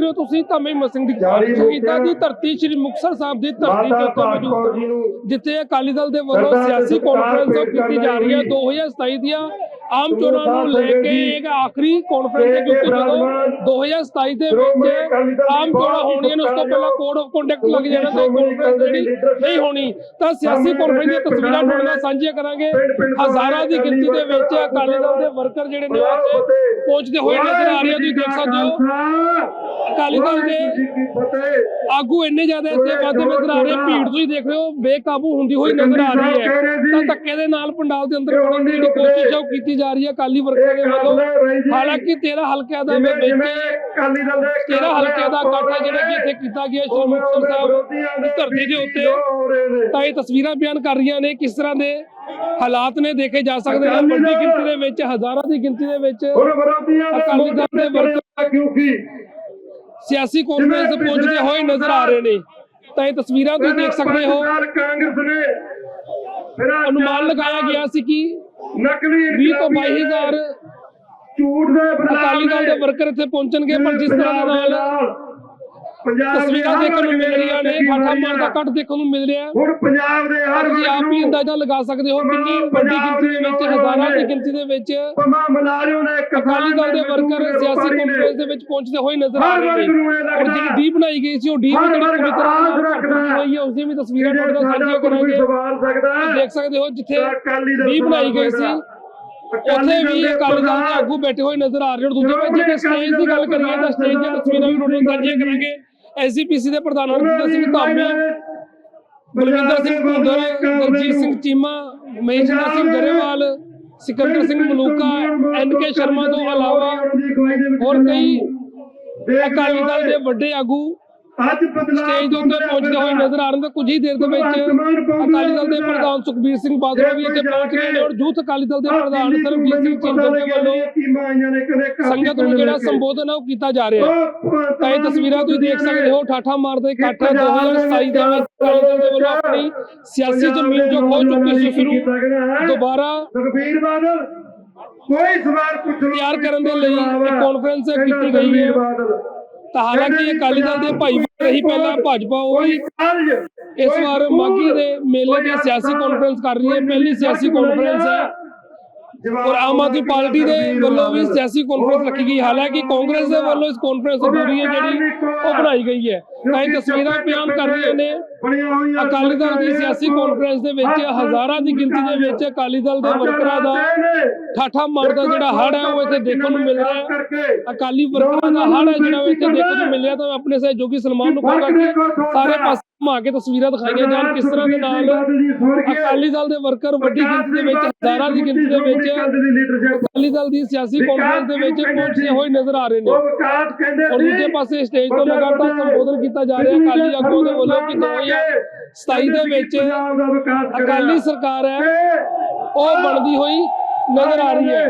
ਦੇਖ ਰਹੇ ਹੋ ਤੁਸੀਂ ਤਾਂ ਮੈਂ ਮਸਿੰਘ ਦੀ ਸ਼ਹੀਦਾਂ ਦੀ ਧਰਤੀ ਸ੍ਰੀ ਮੁਕਤਸਰ ਸਾਹਿਬ ਦੀ ਧਰਤੀ ਤੇ ਉੱਤੇ ਮੌਜੂਦ। ਜਿੱਥੇ ਅਕਾਲੀ ਦਲ ਦੇ ਵੱਲੋਂ ਸਿਆਸੀ ਕਾਨਫਰੰਸ ਕੀਤੀ ਜਾ ਰਹੀ ਹੈ 2027 ਦੀਆਂ ਆਮ ਚੋਣਾਂ ਨੂੰ ਲੈ ਕੇ ਇੱਕ ਆਖਰੀ ਕਾਨਫਰੰਸ ਹੈ ਕਿਉਂਕਿ ਜਦੋਂ 2027 ਦੇ ਵਿੱਚ ਆਮ ਚੋਣਾਂ ਹੋਣੀਆਂ ਨੇ ਉਸ ਤੋਂ ਪਹਿਲਾਂ ਕੋਡ ਆਫ ਕੰਡਕਟ ਲੱਗ ਜਾਣਾ ਤੇ ਕਾਨਫਰੰਸ ਜਿਹੜੀ ਨਹੀਂ ਹੋਣੀ। ਤਾਂ ਸਿਆਸੀ ਕਾਨਫਰੰਸ ਦੀਆਂ ਤਸਵੀਰਾਂ ਤੁਹਾਡੇ ਨਾਲ ਸਾਂਝੀਆਂ ਕਰਾਂਗੇ। ਹਜ਼ਾਰਾਂ ਦੀ ਗਿਣਤੀ ਦੇ ਵਿੱਚ ਅਕਾਲੀ ਦਲ ਦੇ ਵਰਕਰ ਜਿਹੜੇ ਨੇ ਪਹੁੰਚਦੇ ਹੋਏ ਨਜ਼ਰ ਆ ਰਹੇ ਹੋ ਤੁਸੀਂ ਦੇਖ ਸਕਦੇ ਹੋ। ਅਕਾਲੀ ਦਲ ਦੇ ਆਗੂ ਇੰਨੇ ਜ਼ਿਆਦਾ ਇੱਥੇ ਵਾਧੇ ਨਜ਼ਰ ਆ ਰਹੇ ਭੀੜ ਤੁਸੀਂ ਦੇਖ ਰਹੇ ਹੋ ਬੇਕਾਬੂ ਹੁੰਦੀ ਹੋਈ ਨਜ਼ਰ ਆ ਰਹੀ ਹੈ। ਤਾਂ ਧੱਕੇ ਦੇ ਨਾਲ ਪੰਡਾਲ ਦੇ ਅੰਦਰ ਵੜਨ ਦੀ ਕੋਸ਼ਿਸ਼ ਕੀਤੀ ਜਾ ਰਹੀ ਹੈ ਅਕਾਲੀ ਵਰਕਰਾਂ ਦੇ ਵੱਲੋਂ। ਹਾਲਾਂਕਿ 13 ਹਲਕਿਆਂ ਦਾ ਵਿੱਚ ਅਕਾਲੀ ਦਲ ਦੇ 13 ਹਲਕਿਆਂ ਦਾ ਇਕੱਠ ਜਿਹੜਾ ਕਿ ਇੱਥੇ ਕੀਤਾ ਗਿਆ ਸ਼੍ਰੀ ਮੁਕਤਸਰ ਸਾਹਿਬ ਦੀ ਧਰਤੀ ਦੇ ਉੱਤੇ ਤਾਂ ਇਹ ਤਸਵੀਰਾਂ ਬਿਆਨ ਕਰ ਰਹੀਆਂ ਨੇ ਕਿਸ ਤਰ੍ਹਾਂ ਦੇ ਹਾਲਾਤ ਨੇ ਦੇਖੇ ਜਾ ਸਕਦੇ ਨੇ। ਵੱਡੀ ਗਿਣਤੀ ਦੇ ਵਿੱਚ ਹਜ਼ਾਰਾਂ ਦੀ ਗਿਣਤੀ ਦੇ ਵਿੱਚ ਅਕਾਲੀ ਦਲ ਦੇ ਵਰਕਰ ਕਿਉਂਕਿ? ਸਿਆਸੀ ਕਾਨਫਰੰਸ ਪਹੁੰਚਦੇ ਹੋਏ ਨਜ਼ਰ ਆ ਰਹੇ ਨੇ। ਤਾਂ ਇਹ ਤਸਵੀਰਾਂ ਤੁਸੀਂ ਦੇਖ ਸਕਦੇ ਹੋ। ਕਾਂਗਰਸ ਨੇ ਅਨੁਮਾਨ ਲਗਾਇਆ ਗਿਆ ਸੀ ਕਿ ਨਕਲੀ 20 ਤੋਂ 22000 ਝੂਠ ਦੇ ਅਕਾਲੀ ਦਲ ਦੇ ਵਰਕਰ ਇੱਥੇ ਪਹੁੰਚਣਗੇ ਪਰ ਜਿਸ ਤਰ੍ਹਾਂ ਦੇ ਨਾਲ। ਪੰਜਾਬ ਤਸਵੀਰਾਂ ਦੇ ਦੇਖਣ ਨੂੰ ਮਿਲ ਨੇ ਠਾਠਾ ਮਾਰ ਦਾ ਕੱਟ ਦੇਖਣ ਨੂੰ ਮਿਲ ਰਿਹਾ। ਹੈ ਹੁਣ ਪੰਜਾਬ ਦੇ ਹਰ ਤੁਸੀਂ ਆਪ ਹੀ ਅੰਦਾਜ਼ਾ ਲਗਾ ਸਕਦੇ ਹੋ ਕਿੰਨੀ ਵੱਡੀ ਗਿਣਤੀ ਦੇ ਵਿੱਚ ਹਜ਼ਾਰਾਂ ਦੀ ਗਿਣਤੀ ਦੇ ਵਿੱਚ ਪਮਾ ਮਲਾਰਿਓ ਨੇ ਅਕਾਲੀ ਦਲ ਦੇ ਵਰਕਰ ਸਿਆਸੀ ਕਾਨਫਰੰਸ ਦੇ ਵਿੱਚ ਪਹੁੰਚਦੇ ਹੋਏ ਨਜ਼ਰ ਆ ਰਹੇ ਨੇ। ਔਰ ਜਿਹੜੀ ਡੀ ਬਣਾਈ ਗਈ ਸੀ ਉਹ ਡੀ ਜਿਹੜੀ ਪੂਰੀ ਤਰ੍ਹਾਂ ਹੋਈ ਹੈ ਉਸ ਦੀ ਵੀ ਤਸਵੀਰਾਂ ਤੁਹਾਡੇ ਨਾਲ ਸਾਂਝੀਆਂ ਕਰਾਂਗੇ। ਹੈ। ਦੇਖ ਸਕਦੇ ਹੋ ਜਿੱਥੇ ਡੀ ਬਣਾਈ ਗਈ ਸੀ। ਉੱਥੇ ਵੀ ਅਕਾਲੀ ਦਲ ਦੇ ਆਗੂ ਬੈਠੇ ਹੋਏ ਨਜ਼ਰ ਆ ਰਹੇ ਨੇ। ਦੂਜੇ ਪਾਸੇ ਜੇ ਸਟੇਜ ਦੀ ਗੱਲ ਕਰੀਏ ਤਾਂ ਸਟੇਜ ਦੀਆਂ ਤਸਵੀਰਾਂ ਵੀ ਤੁਹਾਡੇ ਨਾਲ ਸਾਂਝੀਆਂ ਕਰਾਂਗੇ। ਐਸਜੀਪੀਸੀ ਦੇ ਪ੍ਰਧਾਨ ਹਰਜਿੰਦਰ ਸਿੰਘ ਧਾਮੀ ਬਲਵਿੰਦਰ ਸਿੰਘ ਭੁੰਦਰ ਦਲਜੀਤ ਸਿੰਘ ਚੀਮਾ ਮਹੇਂਦਰ ਸਿੰਘ ਗਰੇਵਾਲ ਸਿਕੰਦਰ ਸਿੰਘ ਮਲੂਕਾ ਐਨ ਕੇ ਸ਼ਰਮਾ ਤੋਂ ਇਲਾਵਾ ਹੋਰ ਕਈ ਅਕਾਲੀ ਦਲ ਦੇ ਵੱਡੇ ਆਗੂ ਅੱਜ ਬਦਲਾਅ ਸਟੇਜ ਦੇ ਉੱਤੇ ਪਹੁੰਚਦੇ ਹੋਏ ਨਜ਼ਰ ਆ ਰਹੇ ਨੇ ਕੁਝ ਹੀ ਦੇਰ ਦੇ ਵਿੱਚ ਅਕਾਲੀ ਦਲ ਦੇ ਪ੍ਰਧਾਨ ਸੁਖਬੀਰ ਸਿੰਘ ਬਾਦਲ ਵੀ ਇੱਥੇ ਪਹੁੰਚ ਨੇ ਔਰ ਯੂਥ ਅਕਾਲੀ ਦਲ ਦੇ ਪ੍ਰਧਾਨ ਸਰਬਜੀਤ ਸਿੰਘ ਚੰਦਰ ਦੇ ਵੱਲੋਂ ਸੰਗਤ ਨੂੰ ਜਿਹੜਾ ਸੰਬੋਧਨ ਹੈ ਉਹ ਕੀਤਾ ਜਾ ਰਿਹਾ। ਹੈ ਤਾਂ ਇਹ ਤਸਵੀਰਾਂ ਤੁਸੀਂ ਦੇਖ ਸਕਦੇ ਹੋ ਠਾਠਾ ਮਾਰਦੇ ਇਕੱਠ ਹੈ 2027 ਦੇ ਅਕਾਲੀ ਦਲ ਦੇ ਵੱਲੋਂ ਆਪਣੀ ਸਿਆਸੀ ਜ਼ਮੀਨ ਜੋ ਖੋ ਚੁੱਕੀ ਸੀ ਨੂੰ ਦੁਬਾਰਾ ਸੁਖਬੀਰ ਬਾਦਲ ਕੋਈ ਸਵਾਲ ਪੁੱਛ ਲਓ। ਤਿਆਰ ਕਰਨ ਦੇ ਲਈ ਇੱਕ ਕਾਨਫਰੰਸ ਕੀਤੀ ਗਈ ਹੈ। ਤਾਂ ਹਾਲਾਂਕਿ ਅਕਾਲੀ ਦਲ ਦੇ ਭਾਈ ਰਹੀ ਪਹਿਲਾਂ ਭਾਜਪਾ ਉਹ ਵੀ ਇਸ ਵਾਰ ਮਾਗੀ ਦੇ ਮੇਲੇ ਦੀ ਸਿਆਸੀ ਕਾਨਫਰੰਸ ਕਰ ਰਹੀ ਹੈ ਪਹਿਲੀ ਸਿਆਸੀ ਕਾਨਫਰੰਸ ਹੈ। ਔਰ ਆਮ ਆਦਮੀ ਪਾਰਟੀ ਦੇ ਵੱਲੋਂ ਵੀ ਸਿਆਸੀ ਕਾਨਫਰੰਸ ਰੱਖੀ ਗਈ। ਹਾਲਾਂਕਿ ਕਾਂਗਰਸ ਦੇ ਵੱਲੋਂ ਇਸ ਕਾਨਫਰੰਸ ਅਧੂਰੀ ਹੈ ਜਿਹੜੀ ਉਹ ਬਣਾਈ ਗਈ ਹੈ। ਤਾਂ ਇਹ ਤਸਵੀਰਾਂ ਬਿਆਨ ਕਰ ਰਹੀਆਂ ਨੇ। ਅਕਾਲੀ ਦਲ ਦੀ ਸਿਆਸੀ ਕਾਨਫਰੰਸ ਦੇ ਵਿੱਚ ਹਜ਼ਾਰਾਂ ਦੀ ਗਿਣਤੀ ਦੇ ਵਿੱਚ ਅਕਾਲੀ ਦਲ ਦੇ ਵਰਕਰਾਂ ਦਾ ਠਾਠਾ ਮਾਰਦਾ ਜਿਹੜਾ ਹੜ ਹੈ ਉਹ ਇੱਥੇ ਦੇਖਣ ਨੂੰ ਮਿਲ ਰਿਹਾ। ਹੈ ਅਕਾਲੀ ਵਰਕਰਾਂ ਦਾ ਹੜ ਹੈ ਜਿਹੜਾ ਇੱਥੇ ਦੇਖਣ ਨੂੰ ਮਿਲ ਰਿਹਾ। ਤਾਂ ਆਪਣੇ ਸਹਿਯੋਗੀ ਸਲਮਾਨ ਨੂੰ ਕਹਾਂਗਾ ਕਿ ਸਾਰੇ ਪਾਸੇ ਘੁਮਾ ਕੇ ਤਸਵੀਰਾਂ ਦਿਖਾਈਆਂ ਜਾਣ ਕਿਸ ਤਰ੍ਹਾਂ ਦੇ ਨਾਲ ਅਕਾਲੀ ਦਲ ਦੇ ਵਰਕਰ ਵੱਡੀ ਗਿਣਤੀ ਦੇ ਵਿੱਚ ਹਜ਼ਾਰਾਂ ਦੀ ਗਿਣਤੀ ਦੇ ਵਿੱਚ ਅਕਾਲੀ ਦਲ ਦੀ ਸਿਆਸੀ ਕਾਨਫਰੰਸ ਦੇ ਵਿੱਚ ਪਹੁੰਚੇ ਹੋਏ ਨਜ਼ਰ ਆ ਰਹੇ ਨੇ। ਔਰ ਦੂਜੇ ਪਾਸੇ ਸਟੇਜ ਤੋਂ ਲਗਾਤਾਰ ਸੰਬੋਧਨ ਕੀਤਾ ਜਾ ਰਿਹਾ ਅਕਾਲੀ ਆਗੂਆਂ ਦੇ ਵੱਲੋਂ ਕਿ 2027 ਦੇ ਵਿੱਚ। ਅਕਾਲੀ ਸਰਕਾਰ ਹੈ ਉਹ ਬਣਦੀ ਹੋਈ ਨਜ਼ਰ ਆ ਰਹੀ ਹੈ।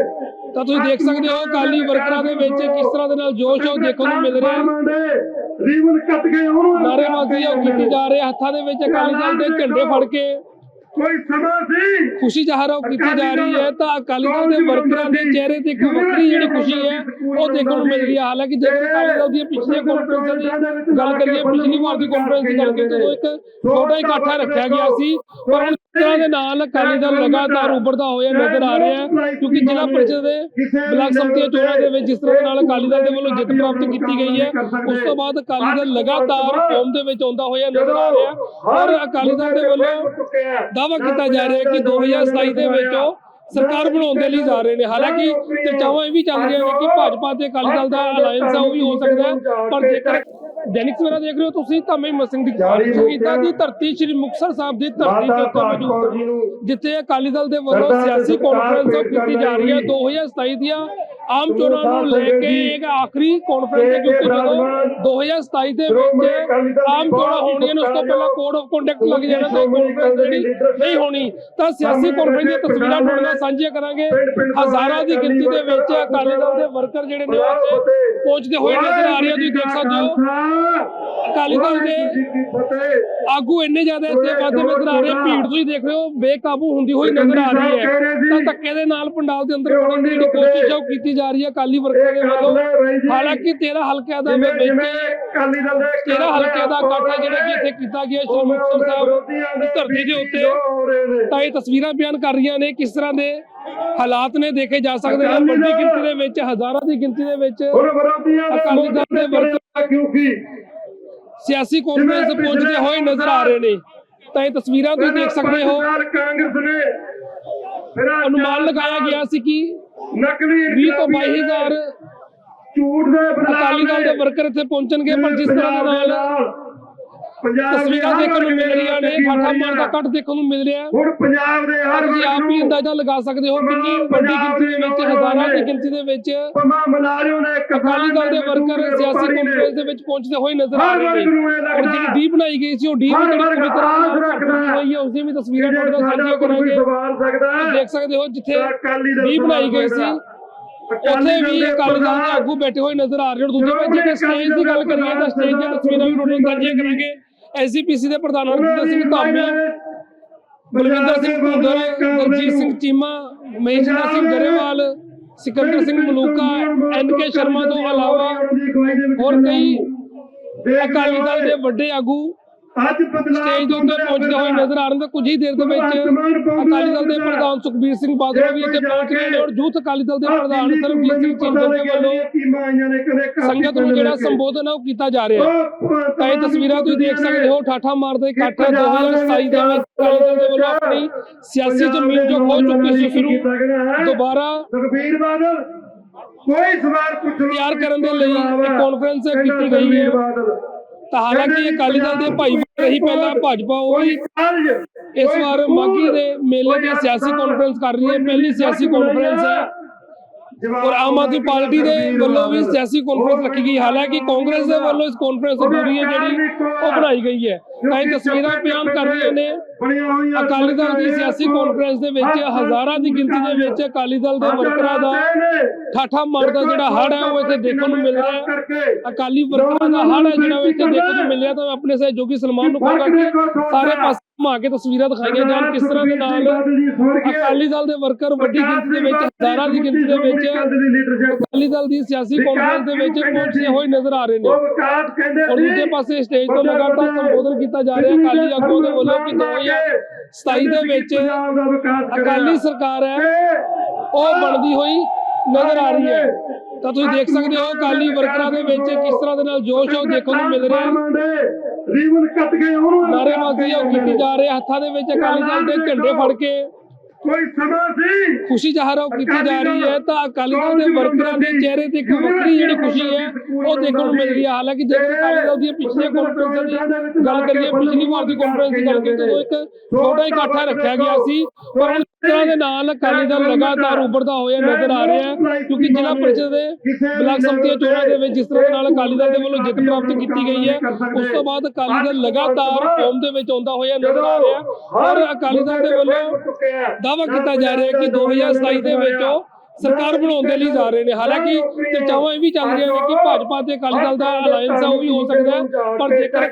ਤਾਂ ਤੁਸੀਂ ਦੇਖ ਸਕਦੇ ਹੋ ਅਕਾਲੀ ਵਰਕਰਾਂ ਦੇ ਵਿੱਚ ਕਿਸ ਤਰ੍ਹਾਂ ਦੇ ਨਾਲ ਜੋਸ਼ ਹੈ ਉਹ ਦੇਖਣ ਨੂੰ ਮਿਲ ਰਿਹਾ। ਹੈ ਰੀਵਨ ਕੱਟ ਗਏ ਉਹਨੂੰ ਨਾਰੇਬਾਜ਼ੀ ਉਹ ਕੀਤੀ ਜਾ ਰਹੀ ਹੱਥਾਂ ਦੇ ਵਿੱਚ ਅਕਾਲੀ ਦਲ ਦੇ ਝੰਡੇ ਫੜ ਕੇ। ਕੋਈ ਸਮਾਂ ਸੀ? ਖੁਸ਼ੀ ਜ਼ਾਹਰ ਉਹ ਕੀਤੀ ਜਾ ਰਹੀ ਹੈ ਤਾਂ ਅਕਾਲੀ ਦਲ ਦੇ ਵਰਕਰਾਂ ਦੇ ਚਿਹਰੇ ਤੇ ਇੱਕ ਵੱਖਰੀ ਜਿਹੜੀ ਖੁਸ਼ੀ ਹੈ ਉਹ ਦੇਖਣ ਨੂੰ ਮਿਲ ਰਹੀ ਹੈ। ਹਾਲਾਂਕਿ ਜੇਕਰ ਅਕਾਲੀ ਦਲ ਦੀਆਂ ਪਿਛਲੀਆਂ ਕਾਨਫਰੰਸਾਂ ਦੀ ਗੱਲ ਕਰੀਏ ਪਿਛਲੀ ਵਾਰ ਦੀ ਕਾਨਫਰੰਸ ਦੀ ਗੱਲ ਕਰੀਏ ਤਾਂ ਇੱਕ ਛੋਟਾ ਇਕੱਠਾ ਰੱਖਿਆ ਗਿਆ ਸੀ ਪਰ ਤਰ੍ਹਾਂ ਦੇ ਨਾਲ ਅਕਾਲੀ ਦਲ ਲਗਾਤਾਰ ਉੱਭਰਦਾ ਹੋਇਆ ਨਜ਼ਰ ਆ ਰਿਹਾ ਹੈ ਕਿਉਂਕਿ ਜ਼ਿਲ੍ਹਾ ਪਰਿਸ਼ਦ ਦੇ ਬਲਾਕ ਸੰਮਤੀਆਂ ਚੋਣਾਂ ਦੇ ਵਿੱਚ ਜਿਸ ਤਰ੍ਹਾਂ ਦੇ ਨਾਲ ਅਕਾਲੀ ਦਲ ਦੇ ਵੱਲੋਂ ਜਿੱਤ ਪ੍ਰਾਪਤ ਕੀਤੀ ਗਈ ਹੈ ਉਸ ਤੋਂ ਬਾਅਦ ਅਕਾਲੀ ਦਲ ਲਗਾਤਾਰ ਫਾਰਮ ਦੇ ਵਿੱਚ ਆਉਂਦਾ ਹੋਇਆ ਨਜ਼ਰ ਆ ਰਿਹਾ ਔਰ ਅਕਾਲੀ ਦਲ ਦੇ ਵੱਲੋਂ ਦਾਵਾ ਕੀਤਾ ਜਾ ਰਿਹਾ ਹੈ ਕਿ 2027 ਦੇ ਵਿੱਚ ਉਹ ਸਰਕਾਰ ਬਣਾਉਣ ਦੇ ਲਈ ਜਾ ਰਹੇ ਨੇ। ਹਾਲਾਂਕਿ ਚਰਚਾਵਾਂ ਇਹ ਵੀ ਚੱਲ ਰਹੀਆਂ ਨੇ ਕਿ ਭਾਜਪਾ ਤੇ ਅਕਾਲੀ ਦਲ ਦਾ ਅਲਾਈਅੰਸ ਆ ਉਹ ਵੀ ਹੋ ਸਕਦਾ ਪਰ ਜੇਕਰ ਦੈਨਿਕ ਸਵੇਰਾ ਦੇਖ ਰਹੇ ਹੋ ਤੁਸੀਂ ਤਾਂ ਮੈਂ ਮਸਿੰਘ ਦੀ ਸ਼ਹੀਦਾਂ ਦੀ ਧਰਤੀ ਸ੍ਰੀ ਮੁਕਤਸਰ ਸਾਹਿਬ ਦੀ ਧਰਤੀ ਤੇ ਉੱਤੇ ਮੌਜੂਦ। ਜਿੱਥੇ ਅਕਾਲੀ ਦਲ ਦੇ ਵੱਲੋਂ ਸਿਆਸੀ ਕਾਨਫਰੰਸ ਕੀਤੀ ਜਾ ਰਹੀ ਹੈ 2027 ਦੀਆਂ ਆਮ ਚੋਣਾਂ ਨੂੰ ਲੈ ਕੇ ਇੱਕ ਆਖਰੀ ਕਾਨਫਰੰਸ ਹੈ ਕਿਉਂਕਿ ਜਦੋਂ 2027 ਦੇ ਵਿੱਚ ਆਮ ਚੋਣਾਂ ਹੋਣੀਆਂ ਨੇ ਉਸ ਤੋਂ ਪਹਿਲਾਂ ਕੋਡ ਆਫ ਕੰਡਕਟ ਲੱਗ ਜਾਣਾ ਤੇ ਕਾਨਫਰੰਸ ਜਿਹੜੀ ਨਹੀਂ ਹੋਣੀ ਤਾਂ ਸਿਆਸੀ ਕਾਨਫਰੰਸ ਦੀਆਂ ਤਸਵੀਰਾਂ ਤੁਹਾਡੇ ਨਾਲ ਸਾਂਝੀਆਂ ਕਰਾਂਗੇ। ਹਜ਼ਾਰਾਂ ਦੀ ਗਿਣਤੀ ਦੇ ਵਿੱਚ ਅਕਾਲੀ ਦਲ ਦੇ ਵਰਕਰ ਜਿਹੜੇ ਨੇ ਉਹ ਪਹੁੰਚਦੇ ਹੋਏ ਨਜ਼ਰ ਆ ਰਹੇ ਹੋ ਤੁਸੀਂ ਦੇਖ ਸਕਦੇ ਹੋ। ਅਕਾਲੀ ਦਲ ਦੇ ਆਗੂ ਇੰਨੇ ਜ਼ਿਆਦਾ ਇੱਥੇ ਵਾਧੇ ਨਜ਼ਰ ਆ ਰਹੇ ਭੀੜ ਤੁਸੀਂ ਦੇਖ ਰਹੇ ਹੋ ਬੇਕਾਬੂ ਹੁੰਦੀ ਹੋਈ ਨਜ਼ਰ ਆ ਰਹੀ ਹੈ। ਤਾਂ ਧੱਕੇ ਦੇ ਨਾਲ ਪੰਡਾਲ ਦੇ ਅੰਦਰ ਵੜਨ ਦੀ ਕੋਸ਼ਿਸ਼ ਉਹ ਕੀਤੀ ਜਾ ਰਹੀ ਹੈ ਅਕਾਲੀ ਵਰਕਰਾਂ ਦੇ ਵੱਲੋਂ। ਹਾਲਾਂਕਿ 13 ਹਲਕਿਆਂ ਦਾ ਵਿੱਚ ਅਕਾਲੀ ਦਲ ਦੇ 13 ਹਲਕਿਆਂ ਦਾ ਇਕੱਠ ਜਿਹੜਾ ਕਿ ਇੱਥੇ ਕੀਤਾ ਗਿਆ ਸ਼੍ਰੀ ਮੁਕਤਸਰ ਸਾਹਿਬ ਧਰਤੀ ਦੇ ਉੱਤੇ। ਤਾਂ ਇਹ ਤਸਵੀਰਾਂ ਬਿਆਨ ਕਰ ਰਹੀਆਂ ਨੇ ਕਿਸ ਤਰ੍ਹਾਂ ਦੇ ਹਾਲਾਤ ਨੇ ਦੇਖੇ ਜਾ ਸਕਦੇ ਨੇ। ਵੱਡੀ ਗਿਣਤੀ ਦੇ ਵਿੱਚ ਹਜ਼ਾਰਾਂ ਦੀ ਗਿਣਤੀ ਦੇ ਵਿੱਚ ਅਕਾਲੀ ਦਲ ਦੇ ਵਰਕਰ ਕਿਉਂਕਿ ਸਿਆਸੀ ਕਾਨਫਰੰਸ ਪਹੁੰਚਦੇ ਹੋਏ ਨਜ਼ਰ ਆ ਰਹੇ ਨੇ। ਤਾਂ ਇਹ ਤਸਵੀਰਾਂ ਤੁਸੀਂ ਦੇਖ ਸਕਦੇ ਹੋ। ਕਾਂਗਰਸ ਨੇ ਅਨੁਮਾਨ ਲਗਾਇਆ ਗਿਆ ਸੀ ਕਿ ਨਕਲੀ 20 ਤੋਂ 22000 ਝੂਠ ਦੇ ਅਕਾਲੀ ਦਲ ਦੇ ਵਰਕਰ ਇੱਥੇ ਪਹੁੰਚਣਗੇ ਪਰ ਜਿਸ ਤਰ੍ਹਾਂ ਦੇ ਨਾਲ ਪੰਜਾਬ ਦੇ ਤਸਵੀਰਾਂ ਹਰ ਦੇਖਣ ਨੂੰ ਮਿਲ ਰਹੀਆਂ ਨੇ ਵਰਗ ਠਾਠਾ ਮਾਰ ਦਾ ਕੱਟ ਦੇਖਣ ਨੂੰ ਮਿਲ ਰਿਹਾ। ਹੈ ਹੁਣ ਪੰਜਾਬ ਦੇ ਹਰ ਤੁਸੀਂ ਆਪ ਹੀ ਅੰਦਾਜ਼ਾ ਲਗਾ ਸਕਦੇ ਹੋ ਕਿੰਨੀ ਵੱਡੀ ਗਿਣਤੀ ਦੇ ਵਿੱਚ ਹਜ਼ਾਰਾਂ ਦੀ ਗਿਣਤੀ ਦੇ ਵਿੱਚ ਪਮਾ ਮਲਾਜੋ ਨੇ ਅਕਾਲੀ ਦਲ ਦੇ ਵਰਕਰ ਸਿਆਸੀ ਕਾਨਫਰੰਸ ਦੇ ਵਿੱਚ ਪਹੁੰਚਦੇ ਹੋਏ ਨਜ਼ਰ ਆ ਰਹੇ ਨੇ। ਔਰ ਜਿਹੜੀ ਡੀ ਬਣਾਈ ਗਈ ਸੀ ਉਹ ਡੀ ਵੀ ਜਿਹੜੀ ਪੂਰੀ ਤਰ੍ਹਾਂ ਹੋਈ ਹੈ। ਉਸ ਦੀ ਵੀ ਤਸਵੀਰਾਂ ਤੁਹਾਡੇ ਨਾਲ ਸਾਂਝੀਆਂ ਕਰਾਂਗੇ। ਹੈ ਦੇਖ ਸਕਦੇ ਹੋ ਜਿੱਥੇ ਡੀ ਬਣਾਈ ਗਈ ਸੀ ਉੱਥੇ ਵੀ ਅਕਾਲੀ ਦਲ ਦੇ ਆਗੂ ਬੈਠੇ ਹੋਏ ਨਜ਼ਰ ਆ ਰਹੇ ਨੇ। ਦੂਜੇ ਪਾਸੇ ਜੇ ਸਟੇਜ ਦੀ ਗੱਲ ਕਰੀਏ ਤਾਂ ਸਟੇਜ ਦੀਆਂ ਤਸਵੀਰਾਂ ਵੀ ਨਾਲ ਸਾਂਝੀਆਂ ਕਰਾਂਗੇ। ਐਸਜੀਪੀਸੀ ਦੇ ਪ੍ਰਧਾਨ ਹਰਜਿੰਦਰ ਸਿੰਘ ਧਾਮੀ ਬਲਵਿੰਦਰ ਸਿੰਘ ਭੁੰਦਰ ਦਲਜੀਤ ਸਿੰਘ ਚੀਮਾ ਮਹੇਂਦਰ ਸਿੰਘ ਗਰੇਵਾਲ ਸਿਕੰਦਰ ਸਿੰਘ ਮਲੂਕਾ ਐਨ ਕੇ ਸ਼ਰਮਾ ਤੋਂ ਇਲਾਵਾ ਹੋਰ ਕਈ ਅਕਾਲੀ ਦਲ ਦੇ ਵੱਡੇ ਆਗੂ ਅੱਜ ਬਦਲਾਅ ਸਟੇਜ ਦੇ ਉੱਤੇ ਪਹੁੰਚਦੇ ਹੋਏ ਨਜ਼ਰ ਆ ਰਹੇ ਨੇ ਕੁਝ ਹੀ ਦੇਰ ਦੇ ਵਿੱਚ ਅਕਾਲੀ ਦਲ ਦੇ ਪ੍ਰਧਾਨ ਸੁਖਬੀਰ ਸਿੰਘ ਬਾਦਲ ਵੀ ਇੱਥੇ ਪਹੁੰਚ ਰਹੇ ਨੇ ਔਰ ਯੂਥ ਅਕਾਲੀ ਦਲ ਦੇ ਪ੍ਰਧਾਨ ਸਰਬਜੀਤ ਸਿੰਘ ਚੰਦਰ ਦੇ ਵੱਲੋਂ ਸੰਗਤ ਨੂੰ ਜਿਹੜਾ ਸੰਬੋਧਨ ਹੈ ਉਹ ਕੀਤਾ ਜਾ ਰਿਹਾ ਹੈ। ਤਾਂ ਇਹ ਤਸਵੀਰਾਂ ਤੁਸੀਂ ਦੇਖ ਸਕਦੇ ਹੋ ਠਾਠਾ ਮਾਰਦਾ ਇਕੱਠ ਹੈ 2027 ਦੇ ਵਿੱਚ ਅਕਾਲੀ ਦਲ ਦੇ ਵੱਲੋਂ ਆਪਣੀ ਸਿਆਸੀ ਜ਼ਮੀਨ ਜੋ ਖੋ ਚੁੱਕੀ ਸੀ ਫਿਰ ਦੁਬਾਰਾ ਸੁਖਬੀਰ ਬਾਦਲ ਕੋਈ ਸਵਾਲ ਪੁੱਛ ਲਓ ਤਿਆਰ ਕਰਨ ਦੇ ਲਈ ਇੱਕ ਕਾਨਫਰੰਸ ਕੀਤੀ ਗਈ ਹੈ। ਤਾਂ ਹਾਲਾਂਕਿ ਅਕਾਲੀ ਦਲ ਦੇ ਭਾਈ ਰਹੀ ਪਹਿਲਾਂ ਭਾਜਪਾ, ਉਹ ਵੀ ਇਸ ਵਾਰ ਮਾਗੀ ਦੇ ਮੇਲੇ ਦੀ ਸਿਆਸੀ ਕਾਨਫਰੰਸ ਕਰ ਰਹੀ ਹੈ, ਪਹਿਲੀ ਸਿਆਸੀ ਕਾਨਫਰੰਸ ਹੈ। ਔਰ ਆਮ ਆਦਮੀ ਪਾਰਟੀ ਦੇ ਵੱਲੋਂ ਵੀ ਸਿਆਸੀ ਕਾਨਫਰੰਸ ਰੱਖੀ ਗਈ। ਹਾਲਾਂਕਿ ਕਾਂਗਰਸ ਦੇ ਵੱਲੋਂ ਇਸ ਕਾਨਫਰੰਸ ਅਧੂਰੀ ਹੈ ਜਿਹੜੀ ਉਹ ਬਣਾਈ ਗਈ ਹੈ। ਤਾਂ ਇਹ ਤਸਵੀਰਾਂ ਬਿਆਨ ਕਰ ਰਹੀਆਂ ਨੇ ਅਕਾਲੀ ਦਲ ਦੀ ਸਿਆਸੀ ਕਾਨਫਰੰਸ ਦੇ ਵਿੱਚ ਹਜ਼ਾਰਾਂ ਦੀ ਗਿਣਤੀ ਦੇ ਵਿੱਚ ਅਕਾਲੀ ਦਲ ਦੇ ਵਰਕਰਾਂ ਦਾ ਠਾਠਾ ਮਾਰਦਾ ਜਿਹੜਾ ਹੜ ਹੈ ਉਹ ਇੱਥੇ ਦੇਖਣ ਨੂੰ ਮਿਲ ਰਿਹਾ। ਹੈ ਅਕਾਲੀ ਵਰਕਰਾਂ ਦਾ ਹੜ ਹੈ ਜਿਹੜਾ ਇੱਥੇ ਦੇਖਣ ਨੂੰ ਮਿਲ ਰਿਹਾ ਤਾਂ ਆਪਣੇ ਸਹਿਯੋਗੀ ਸਲਮਾਨ ਨੂੰ ਕਹਾਂਗਾ ਕਿ ਸਾਰੇ ਪਾਸੇ ਘੁਮਾ ਕੇ ਤਸਵੀਰਾਂ ਦਿਖਾਈਆਂ ਜਾਣ ਕਿਸ ਤਰ੍ਹਾਂ ਦੇ ਨਾਲ ਅਕਾਲੀ ਦਲ ਦੇ ਵਰਕਰ ਵੱਡੀ ਗਿਣਤੀ ਦੇ ਵਿੱਚ ਹਜ਼ਾਰਾਂ ਦੀ ਗਿਣਤੀ ਦੇ ਵਿੱਚ ਅਕਾਲੀ ਦਲ ਦੀ ਸਿਆਸੀ ਕਾਨਫਰੰਸ ਦੇ ਵਿੱਚ ਪਹੁੰਚੇ ਹੋਏ ਨਜ਼ਰ ਆ ਰਹੇ ਨੇ। ਉਹ ਵਿਕਾਸ ਕਹਿੰਦੇ ਔਰ ਦੂਜੇ ਪਾਸੇ ਸਟੇਜ ਤੋਂ ਲਗਾਤਾਰ ਸੰਬੋਧਨ ਕੀਤਾ ਜਾ ਰਿਹਾ ਅਕਾਲੀ ਆਗੂਆਂ ਦੇ ਵੱਲੋਂ ਕਿ 2027 ਦੇ ਵਿੱਚ ਪੰਜਾਬ ਦਾ ਵਿਕਾਸ ਅਕਾਲੀ ਸਰਕਾਰ ਹੈ ਉਹ ਬਣਦੀ ਹੋਈ ਨਜ਼ਰ ਆ ਰਹੀ ਹੈ। ਤਾਂ ਤੁਸੀਂ ਦੇਖ ਸਕਦੇ ਹੋ ਅਕਾਲੀ ਵਰਕਰਾਂ ਦੇ ਵਿੱਚ ਕਿਸ ਤਰ੍ਹਾਂ ਦੇ ਨਾਲ ਜੋਸ਼ ਉਹ ਦੇਖਣ ਨੂੰ ਮਿਲ ਰਿਹਾ ਹੈ। ਰੀਵਨ ਕੱਟ ਗਏ ਉਹਨੂੰ ਨਾਅਰੇਬਾਜ਼ੀ ਉਹ ਕੀਤੀ ਜਾ ਰਹੀ ਹੈ ਹੱਥਾਂ ਦੇ ਵਿੱਚ ਅਕਾਲੀ ਦਲ ਦੇ ਝੰਡੇ ਫੜ ਕੇ। ਕੋਈ ਸਮਾਂ ਸੀ? ਖੁਸ਼ੀ ਜ਼ਾਹਰ ਉਹ ਕੀਤੀ ਜਾ ਰਹੀ ਹੈ ਤਾਂ ਅਕਾਲੀ ਦਲ ਦੇ ਵਰਕਰਾਂ ਦੇ ਚਿਹਰੇ ਤੇ ਇੱਕ ਵੱਖਰੀ ਜਿਹੜੀ ਖੁਸ਼ੀ ਹੈ ਉਹ ਦੇਖਣ ਨੂੰ ਮਿਲ ਰਹੀ ਹੈ। ਹਾਲਾਂਕਿ ਜੇ ਅਕਾਲੀ ਦਲ ਦੀਆਂ ਪਿਛਲੀਆਂ ਕਾਨਫਰੰਸਾਂ ਦੀ ਗੱਲ ਕਰੀਏ ਪਿਛਲੀ ਵਾਰ ਦੀ ਕਾਨਫਰੰਸ ਦੀ ਗੱਲ ਕਰੀਏ ਤਾਂ ਇੱਕ ਛੋਟਾ ਇਕੱਠਾ ਰੱਖਿਆ ਗਿਆ ਸੀ ਪਰ ਤਰ੍ਹਾਂ ਦੇ ਨਾਲ ਅਕਾਲੀ ਦਲ ਲਗਾਤਾਰ ਉੱਭਰਦਾ ਹੋਇਆ ਨਜ਼ਰ ਆ ਰਿਹਾ ਹੈ ਕਿਉਂਕਿ ਜ਼ਿਲ੍ਹਾ ਪਰਿਸ਼ਦ ਦੇ ਬਲਾਕ ਸੰਮਤੀਆਂ ਚੋਣਾਂ ਦੇ ਵਿੱਚ ਜਿਸ ਤਰ੍ਹਾਂ ਦੇ ਨਾਲ ਅਕਾਲੀ ਦਲ ਦੇ ਵੱਲੋਂ ਜਿੱਤ ਪ੍ਰਾਪਤ ਕੀਤੀ ਗਈ ਹੈ ਉਸ ਤੋਂ ਬਾਅਦ ਅਕਾਲੀ ਦਲ ਲਗਾਤਾਰ ਫਾਰਮ ਦੇ ਵਿੱਚ ਆਉਂਦਾ ਹੋਇਆ ਨਜ਼ਰ ਆ ਰਿਹਾ ਹੈ। ਔਰ ਅਕਾਲੀ ਦਲ ਦੇ ਵੱਲੋਂ ਦਾਵਾ ਕੀਤਾ ਜਾ ਰਿਹਾ ਹੈ ਕਿ 2027 ਦੇ ਵਿੱਚ ਉਹ ਸਰਕਾਰ ਬਣਾਉਣ ਦੇ ਲਈ ਜਾ ਰਹੇ ਨੇ। ਹਾਲਾਂਕਿ ਚਰਚਾਵਾਂ ਇਹ ਵੀ ਚੱਲ ਰਹੀਆਂ ਨੇ ਕਿ ਭਾਜਪਾ ਤੇ ਅਕਾਲੀ ਦਲ ਦਾ ਅਲਾਈਅੰਸ ਆ, ਉਹ ਵੀ ਹੋ ਸਕਦਾ ਪਰ ਜੇਕਰ